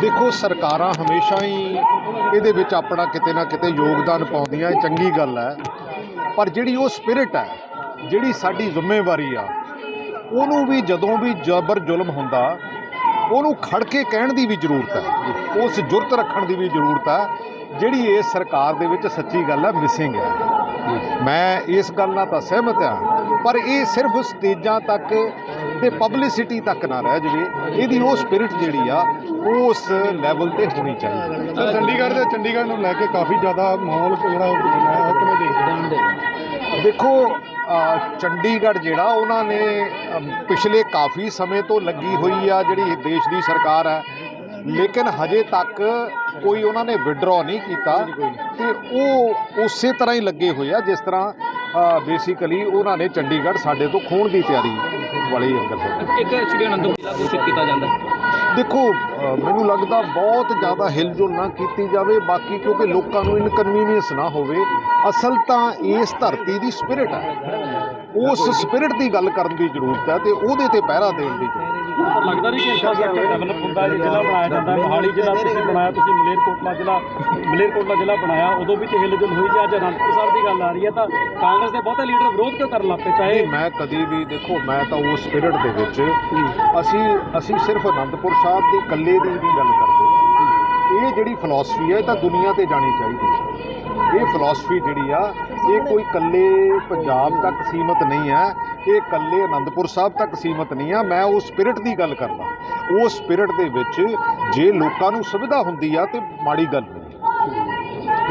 ਦੇਖੋ, ਸਰਕਾਰਾਂ ਹਮੇਸ਼ਾ ਹੀ ਇਹਦੇ ਵਿੱਚ ਆਪਣਾ ਕਿਤੇ ਨਾ ਕਿਤੇ ਯੋਗਦਾਨ ਪਾਉਂਦੀਆਂ, ਇਹ ਚੰਗੀ ਗੱਲ ਹੈ। ਪਰ ਜਿਹੜੀ ਉਹ ਸਪਿਰਿਟ ਹੈ, ਜਿਹੜੀ ਸਾਡੀ ਜ਼ਿੰਮੇਵਾਰੀ ਆ, ਉਹਨੂੰ ਵੀ ਜਦੋਂ ਵੀ ਜ਼ਬਰ ਜ਼ੁਲਮ ਹੁੰਦਾ, ਉਹਨੂੰ ਖੜ ਕੇ ਕਹਿਣ ਦੀ ਵੀ ਜ਼ਰੂਰਤ ਹੈ। ਉਸ ਜੁਰਤ ਰੱਖਣ ਦੀ ਵੀ ਜ਼ਰੂਰਤ ਹੈ, ਜਿਹੜੀ ਇਸ ਸਰਕਾਰ ਦੇ ਵਿੱਚ ਸੱਚੀ ਗੱਲ ਹੈ ਮਿਸਿੰਗ ਹੈ। ਮੈਂ ਇਸ ਗੱਲ ਨਾਲ ਤਾਂ ਸਹਿਮਤ ਹਾਂ, ਪਰ ਇਹ ਸਿਰਫ ਸਟੇਜਾਂ ਤੱਕ ਤੇ ਪਬਲਿਸਿਟੀ ਤੱਕ ਨਾ ਰਹਿ ਜਾਵੇ ਇਹਦੀ ਉਹ ਸਪਿਰਿਟ ਜਿਹੜੀ ਆ ਉਸ ਲੈਵਲ ਤੇ ਹੋਣੀ ਚਾਹੀਦੀ ਸਰ ਚੰਡੀਗੜ੍ਹ ਦੇ ਚੰਡੀਗੜ੍ਹ ਨੂੰ ਲੈ ਕੇ ਕਾਫੀ ਜ਼ਿਆਦਾ ਮਾਹੌਲ ਜਿਹੜਾ ਉਹ ਬਣਾਇਆ ਕਿਵੇਂ ਦੇਖਦੇ ਦੇਖੋ ਚੰਡੀਗੜ੍ਹ ਜਿਹੜਾ ਉਹਨਾਂ ਨੇ ਪਿਛਲੇ ਕਾਫੀ ਸਮੇਂ ਤੋਂ ਲੱਗੀ ਹੋਈ ਆ ਜਿਹੜੀ ਦੇਸ਼ ਦੀ ਸਰਕਾਰ ਹੈ ਲੇਕਿਨ ਹਜੇ ਤੱਕ ਕੋਈ ਉਹਨਾਂ ਨੇ ਵਿਡਰਾ ਨਹੀਂ ਕੀਤਾ ਤੇ ਉਹ ਉਸੇ ਤਰ੍ਹਾਂ ਹੀ ਲੱਗੇ ਹੋਏ ਆ ਜਿਸ ਤਰ੍ਹਾਂ ਬੇਸਿਕਲੀ ਉਹਨਾਂ ਨੇ ਚੰਡੀਗੜ੍ਹ ਸਾਡੇ ਤੋਂ ਖੋਣ ਦੀ ਤਿਆਰੀ ਵਾਲੀ ਗੱਲ ਹੈ। ਇੱਕ ਸ਼੍ਰੀ ਅਨੰਦਪੁਰ ਜ਼ਿਲ੍ਹਾ ਘੋਸ਼ਿਤ ਕੀਤਾ ਜਾਂਦਾ ਦੇਖੋ ਮੈਨੂੰ ਲੱਗਦਾ ਬਹੁਤ ਜ਼ਿਆਦਾ ਹਿਲਜੁਲ ਨਾ ਕੀਤੀ ਜਾਵੇ ਬਾਕੀ ਕਿਉਂਕਿ ਲੋਕਾਂ ਨੂੰ ਇਨਕਨਵੀਨੀਅੰਸ ਨਾ ਹੋਵੇ ਅਸਲ ਤਾਂ ਇਸ ਧਰਤੀ ਦੀ ਸਪਿਰਿਟ ਹੈ। ਉਸ ਸਪਿਰਿਟ ਦੀ ਗੱਲ ਕਰਨ ਦੀ ਜ਼ਰੂਰਤ ਹੈ ਤੇ ਉਹਦੇ ਤੇ ਪਹਿਰਾ ਦੇਣ ਦੀ ਜ਼ਰੂਰਤ ਹੈ। ਪਰ ਲੱਗਦਾ ਨਹੀਂ ਕਿ ਇੰਫਰਾਸਟ੍ਰਕਚਰ ਡਿਵੈਲਪ ਹੁੰਦਾ ਹੈ ਜ਼ਿਲ੍ਹਾ ਬਣਾਇਆ ਜਾਂਦਾ, ਮੋਹਾਲੀ ਜ਼ਿਲ੍ਹਾ ਤੁਸੀਂ ਬਣਾਇਆ, ਤੁਸੀਂ ਮਲੇਰਕੋਟਲਾ ਜ਼ਿਲ੍ਹਾ ਮਲੇਰਕੋਟਲਾ ਜ਼ਿਲ੍ਹਾ ਬਣਾਇਆ, ਉਦੋਂ ਵੀ ਤੇ ਹਿਲਜੁਲ ਹੋਈ ਜੇ ਅੱਜ ਅਨੰਦਪੁਰ ਸਾਹਿਬ ਦੀ ਗੱਲ ਆ ਰਹੀ ਹੈ, ਤਾਂ ਕਾਂਗਰਸ ਦੇ ਬਹੁਤੇ ਲੀਡਰ ਵਿਰੋਧ ਕਿਉਂ ਕਰਨ ਲੱਗ ਪਏ, ਚਾਹੇ ਮੈਂ ਕਦੀ ਵੀ ਦੇਖੋ, ਮੈਂ ਤਾਂ ਉਸ ਸਪਿਰਿਟ ਦੇ ਵਿੱਚ ਅਸੀਂ ਅਸੀਂ ਸਿਰਫ ਅਨੰਦਪੁਰ ਸਾਹਿਬ ਦੀ ਇਕੱਲੇ ਦੀ ਵੀ ਗੱਲ ਕਰਦੇ। ਇਹ ਜਿਹੜੀ ਫਿਲਾਸਫੀ ਹੈ, ਇਹ ਤਾਂ ਦੁਨੀਆ ਤੇ ਜਾਣੀ ਚਾਹੀਦੀ ਹੈ। ਇਹ ਫਿਲਾਸਫੀ ਜਿਹੜੀ ਆ, ਇਹ ਕੋਈ ਇਕੱਲੇ ਪੰਜਾਬ ਤੱਕ ਸੀਮਤ ਨਹੀਂ ਹੈ। ਇਹ ਇਕੱਲੇ ਅਨੰਦਪੁਰ ਸਾਹਿਬ ਤੱਕ ਸੀਮਤ ਨਹੀਂ ਆ। ਮੈਂ ਉਹ ਸਪਿਰਿਟ ਦੀ ਗੱਲ ਕਰਦਾ। ਉਹ ਸਪਿਰਿਟ ਦੇ ਵਿੱਚ ਜੇ ਲੋਕਾਂ ਨੂੰ ਸੁਵਿਧਾ ਹੁੰਦੀ ਆ ਤੇ ਮਾੜੀ ਗੱਲ ਨਹੀਂ।